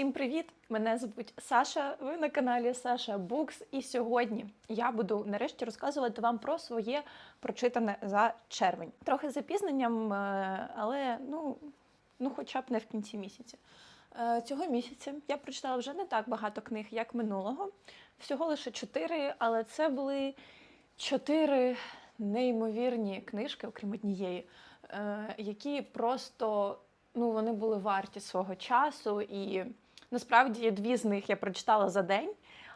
Всім привіт! Мене звуть Саша. Ви на каналі Саша Букс. І сьогодні я буду нарешті розказувати вам про своє прочитане за червень. Трохи запізненням, е, але ну, ну хоча б не в кінці місяця. Е, Цього місяця я прочитала вже не так багато книг, як минулого. Всього лише чотири, але це були чотири неймовірні книжки, окрім однієї, е, які просто ну, вони були варті свого часу. І насправді дві з них я прочитала за день,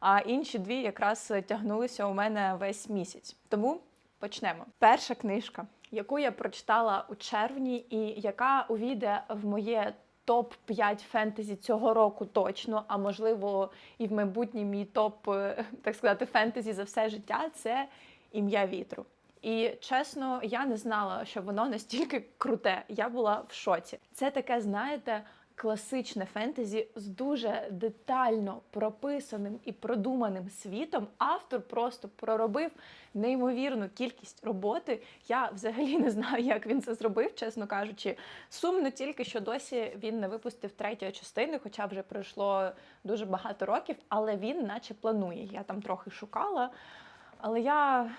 а інші дві якраз тягнулися у мене весь місяць. Тому почнемо. Перша книжка, яку я прочитала у червні, і яка увійде в моє топ 5 фентезі цього року точно, а можливо, і в майбутній мій топ, е, так сказати, фентезі за все життя це ім'я вітру. І чесно, я не знала, що воно настільки круте. Я була в шоці. Це таке, знаєте, класичне фентезі з дуже детально прописаним і продуманим світом. Автор просто проробив неймовірну кількість роботи. Я взагалі не знаю, як він це зробив, чесно кажучи. Сумно тільки, що досі він не випустив третьої частини, хоча вже пройшло дуже багато років, але він наче планує. Я там трохи шукала. Але я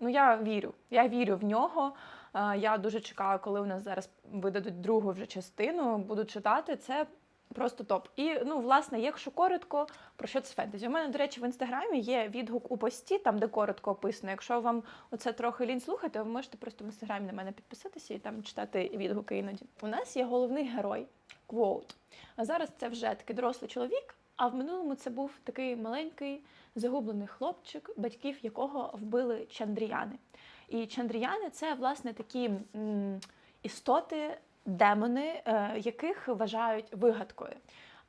ну я вірю. Я вірю в нього. Е, Я дуже чекаю, коли у нас зараз видадуть другу вже частину. Буду читати. Це просто топ. І ну, власне, якщо коротко, про що це фентезі? У мене, до речі, в інстаграмі є відгук у пості, там де коротко описано. Якщо вам оце трохи лінь слухати, ви можете просто в інстаграмі на мене підписатися і там читати відгуки іноді. У нас є головний герой Квоут. А зараз це вже такий дорослий чоловік. А в минулому це був такий маленький загублений хлопчик, батьків якого вбили чандріяни. І чандріяни це власне такі м, істоти, демони, е, яких вважають вигадкою.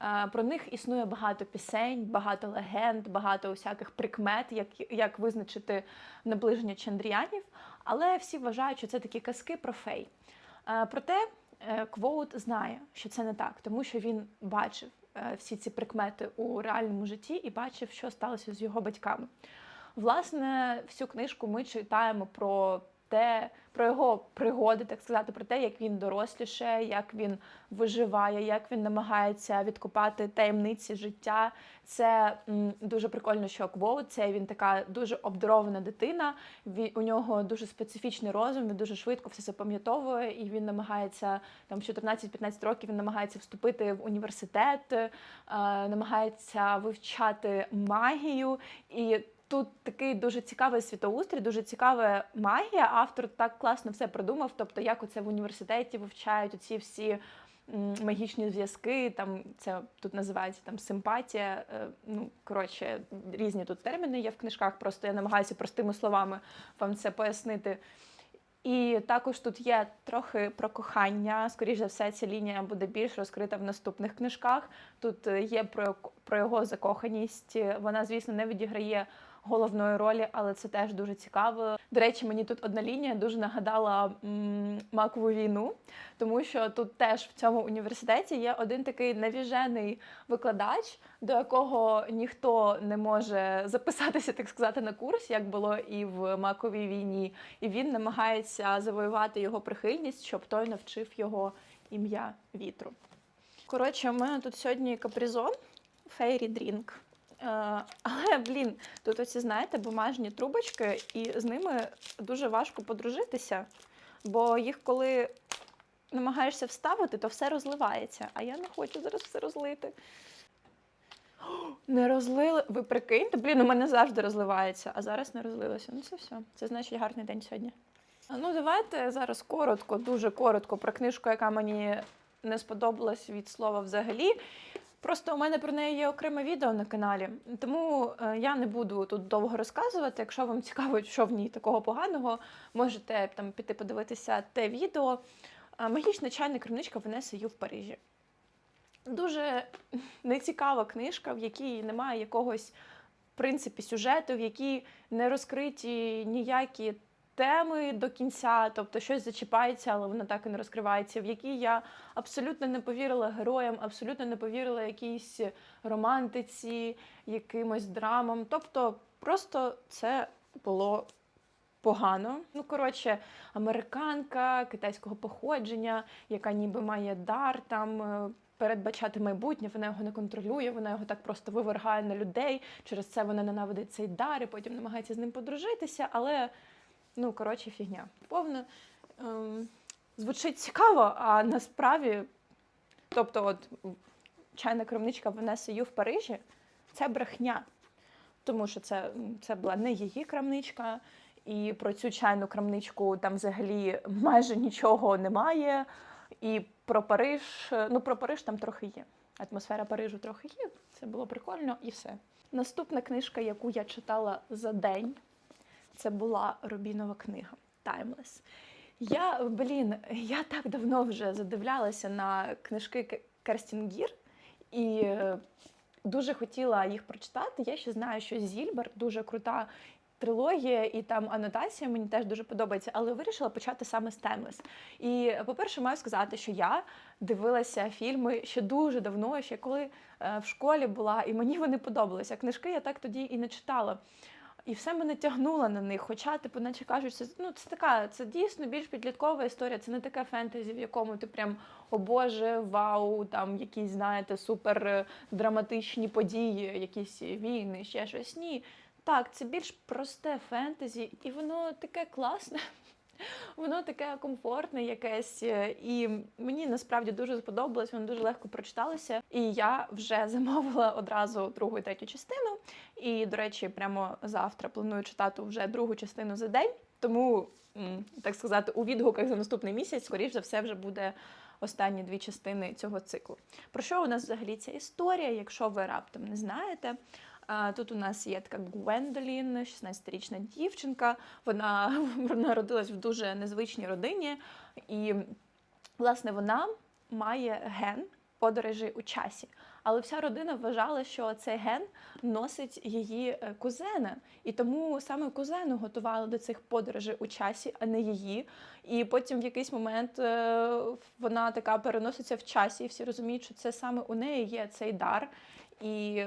Е, Про них існує багато пісень, багато легенд, багато усяких прикмет, як, як визначити наближення чандріянів. Але всі вважають, що це такі казки про фей. Е, Проте е, Квоут знає, що це не так, тому що він бачив е, всі ці прикмети у реальному житті і бачив, що сталося з його батьками. Власне, всю книжку ми читаємо про те, про його пригоди, так сказати, про те, як він доросліше, як він виживає, як він намагається відкопати таємниці життя. Це м, дуже прикольно, що Квоу, це він така дуже обдарована дитина. Ві- у нього дуже специфічний розум, він дуже швидко все запам'ятовує, і він намагається там в 14-15 років він намагається вступити в університет, е, намагається вивчати магію і. Тут такий дуже цікавий світоустрій, дуже цікава магія. Автор так класно все придумав. Тобто, як оце в університеті вивчають оці всі магічні зв'язки. Там це тут називається там симпатія. е, Ну коротше, різні тут терміни є в книжках. Просто я намагаюся простими словами вам це пояснити. І також тут є трохи про кохання. Скоріше за все, ця лінія буде більш розкрита в наступних книжках. Тут е, є про, про його закоханість. Вона, звісно, не відіграє головної ролі, але це теж дуже цікаво. До речі, мені тут одна лінія дуже нагадала м, макову війну, тому що тут теж в цьому університеті є один такий навіжений викладач, до якого ніхто не може записатися, так сказати, на курс, як було і в маковій війні. І він намагається завоювати його прихильність, щоб той навчив його ім'я вітру. Коротше, у мене тут сьогодні капризон Fairy Drink. Е, але, блін, тут оці, знаєте, бумажні трубочки, і з ними дуже важко подружитися, бо їх, коли намагаєшся вставити, то все розливається. А я не хочу зараз все розлити. Не розлили. Ви прикиньте, блін, у мене завжди розливається, а зараз не розлилося. Ну це все. Це значить гарний день сьогодні. Ну, давайте зараз коротко, дуже коротко про книжку, яка мені не сподобалась від слова взагалі. Просто у мене про неї є окреме відео на каналі, тому е, я не буду тут довго розказувати. Якщо вам цікаво, що в ній такого поганого, можете там піти подивитися те відео. Магічна чайна крамничка Венеси Ю в Парижі. Дуже нецікава книжка, в якій немає якогось в принципі сюжету, в якій не розкриті ніякі теми до кінця, тобто щось зачіпається, але воно так і не розкривається, в якій я абсолютно не повірила героям, абсолютно не повірила якійсь романтиці, якимось драмам. Тобто, просто це було погано. Ну, коротше, американка китайського походження, яка ніби має дар там. е, передбачати майбутнє, вона його не контролює, вона його так просто вивергає на людей. Через це вона ненавидить цей дар і потім намагається з ним подружитися. Але ну коротше, фігня. Повно ем, звучить цікаво, а насправді, тобто, от чайна крамничка Венеси Ю в Парижі це брехня. Тому що це, це була не її крамничка, і про цю чайну крамничку там взагалі майже нічого немає. І про Париж, ну про Париж там трохи є. Атмосфера Парижу трохи є. Це було прикольно і все. Наступна книжка, яку я читала за день, це була Рубінова книга Timeless. Я, блін, я так давно вже задивлялася на книжки Керстін Гір і е, дуже хотіла їх прочитати. Я ще знаю, що Зільбер дуже крута трилогія, і там анотація мені теж дуже подобається, але вирішила почати саме з Timeless. І, по-перше, маю сказати, що я дивилася фільми ще дуже давно, ще коли е, в школі була, і мені вони подобалися. Книжки я так тоді і не читала. І все мене тягнуло на них. Хоча, типу, наче кажуть, це, ну, це така, це дійсно більш підліткова історія, це не таке фентезі, в якому ти прям, о Боже, вау, там якісь, знаєте, супер е, драматичні події, якісь війни, ще щось. Ні. Так, це більш просте фентезі, і воно таке класне. Воно таке комфортне якесь, е, і мені насправді дуже сподобалось, воно дуже легко прочиталося. І я вже замовила одразу другу і третю частину. І, до речі, прямо завтра планую читати вже другу частину за день. Тому, так сказати, у відгуках за наступний місяць, скоріш за все, вже буде останні дві частини цього циклу. Про що у нас взагалі ця історія, якщо ви раптом не знаєте? Тут у нас є така Гвендолін, 16-річна дівчинка. Вона народилась в дуже незвичній родині, і, власне, вона має ген подорожі у часі. Але вся родина вважала, що цей ген носить її е, кузена, і тому саме кузену готували до цих подорожей у часі, а не її. І потім в якийсь момент е, вона така переноситься в часі, і всі розуміють, що це саме у неї є цей дар. І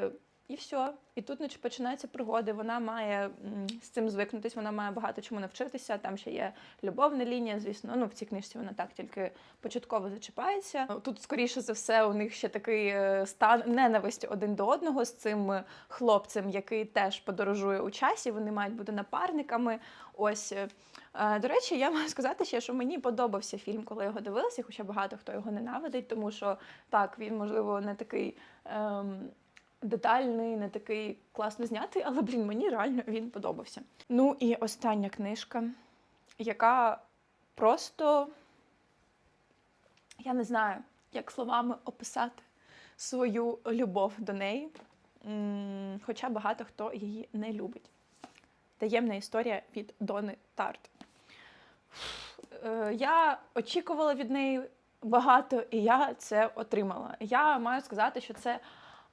і все. І тут починаються пригоди. Вона має з цим звикнутись, вона має багато чому навчитися. Там ще є любовна лінія, звісно. Ну в цій книжці вона так тільки початково зачіпається. Тут, скоріше за все, у них ще такий е, стан ненависті один до одного з цим е, хлопцем, який теж подорожує у часі. Вони мають бути напарниками. Ось. е, До речі, я маю сказати ще, що мені подобався фільм, коли його дивилася, хоча багато хто його ненавидить, тому що так, він, можливо, не такий. Ем, детальний, не такий класно знятий, але блін, мені реально він подобався. Ну і остання книжка, яка просто я не знаю, як словами описати свою любов до неї, хоча багато хто її не любить. Таємна історія від Дони Тарт. Е, Я очікувала від неї багато, і я це отримала. Я маю сказати, що це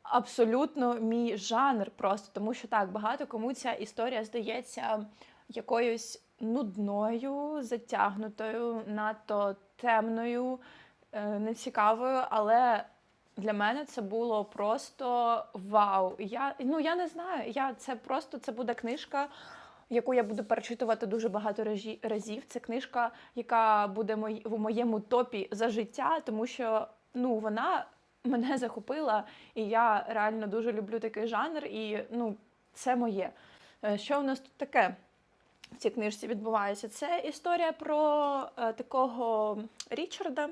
абсолютно мій жанр, просто тому що так багато кому ця історія здається якоюсь нудною, затягнутою, надто темною, е, нецікавою, але. Для мене це було просто вау. Я ну я не знаю. Я це просто це буде книжка, яку я буду перечитувати дуже багато разі- разів. Це книжка, яка буде в моєму топі за життя, тому що ну вона мене захопила, і я реально дуже люблю такий жанр, і ну це моє. Е, Що у нас тут таке? В цій книжці відбувається. Це історія про е, такого Річарда.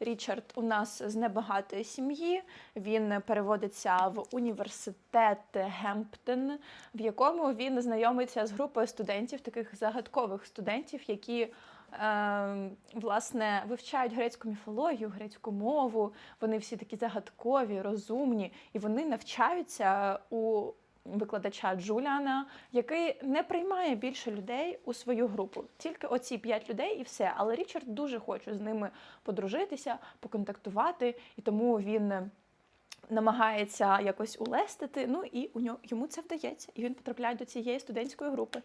Річард у нас з небагатої сім'ї. Він переводиться в університет Гемптон, в якому він знайомиться з групою студентів, таких загадкових студентів, які власне вивчають грецьку міфологію, грецьку мову. Вони всі такі загадкові, розумні, і вони навчаються у викладача Джуліана, який не приймає більше людей у свою групу. Тільки оці п'ять людей і все. Але Річард дуже хоче з ними подружитися, поконтактувати, і тому він намагається якось улестити. Ну і у нього йому це вдається, і він потрапляє до цієї студентської групи.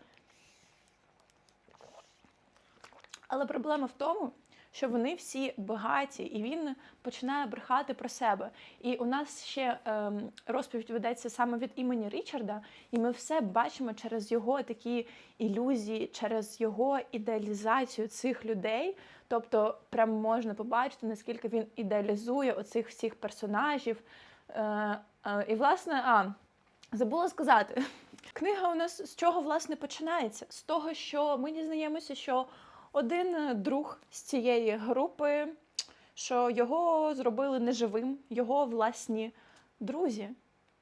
Але проблема в тому, що вони всі багаті, і він починає брехати про себе. І у нас ще ем, розповідь ведеться саме від імені Річарда, і ми все бачимо через його такі ілюзії, через його ідеалізацію цих людей. Тобто, прям можна побачити, наскільки він ідеалізує оцих всіх персонажів. Е, е, і, власне, а, забула сказати, книга у нас з чого власне починається? З того, що ми дізнаємося, що один е, друг з цієї групи, що його зробили неживим, його власні друзі.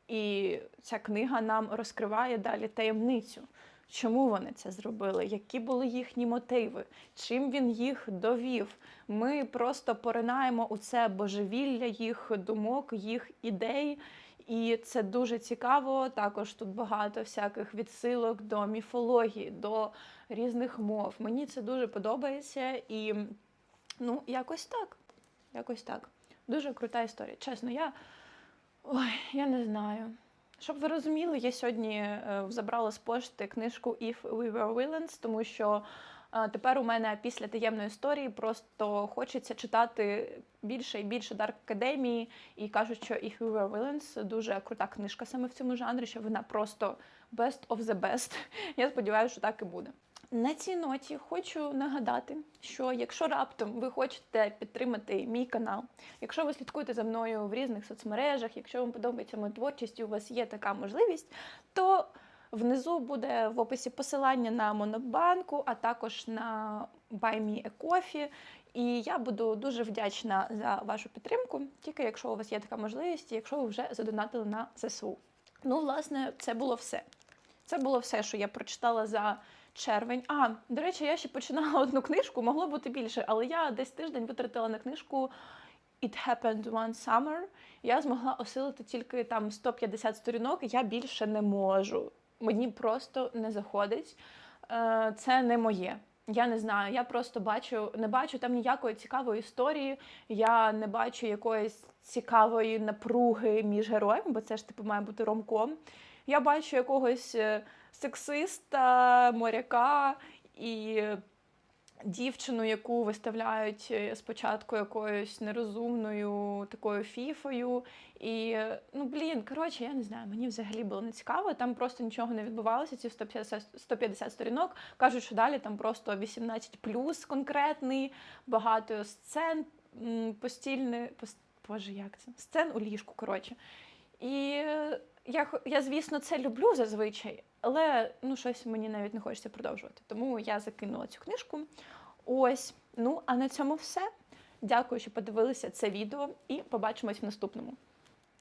І ця книга нам розкриває далі таємницю. Чому вони це зробили? Які були їхні мотиви? Чим він їх довів? Ми просто поринаємо у це божевілля їх думок, їх ідей. І це дуже цікаво. Також тут багато всяких відсилок до міфології, до різних мов. Мені це дуже подобається і ну, якось так. Якось так. Дуже крута історія. Чесно, я. Ой, я не знаю. Щоб ви розуміли, я сьогодні е, забрала з пошти книжку If We Were Villains, тому що е, тепер у мене після таємної історії просто хочеться читати більше і більше Dark Academy, і кажуть, що If We Were Villains дуже крута книжка саме в цьому жанрі, що вона просто best of the best. Я сподіваюся, що так і буде. На цій ноті хочу нагадати, що якщо раптом ви хочете підтримати мій канал, якщо ви слідкуєте за мною в різних соцмережах, якщо вам подобається моя творчість і у вас є така можливість, то внизу буде в описі посилання на Монобанку, а також на Buy Me a Coffee. І я буду дуже вдячна за вашу підтримку, тільки якщо у вас є така можливість, якщо ви вже задонатили на ЗСУ. Ну, власне, це було все. Це було все, що я прочитала за червень. А, до речі, я ще починала одну книжку, могло бути більше, але я десь тиждень витратила на книжку It Happened One Summer. Я змогла осилити тільки там 150 сторінок, я більше не можу. Мені просто не заходить. Е, Це не моє. Я не знаю, я просто бачу, не бачу там ніякої цікавої історії, я не бачу якоїсь цікавої напруги між героями, бо це ж типу має бути ромком. Я бачу якогось е, сексиста, моряка і дівчину, яку виставляють е, спочатку якоюсь нерозумною такою фіфою. І ну блін, коротше, я не знаю, мені взагалі було не цікаво. Там просто нічого не відбувалося. Ці 150, 150 сторінок кажуть, що далі там просто 18 плюс конкретний, багато сцен постільне, пос, боже, як це? Сцен у ліжку, коротше. І я, я, звісно, це люблю зазвичай, але ну, щось мені навіть не хочеться продовжувати. Тому я закинула цю книжку. Ось. Ну, а на цьому все. Дякую, що подивилися це відео, і побачимось в наступному.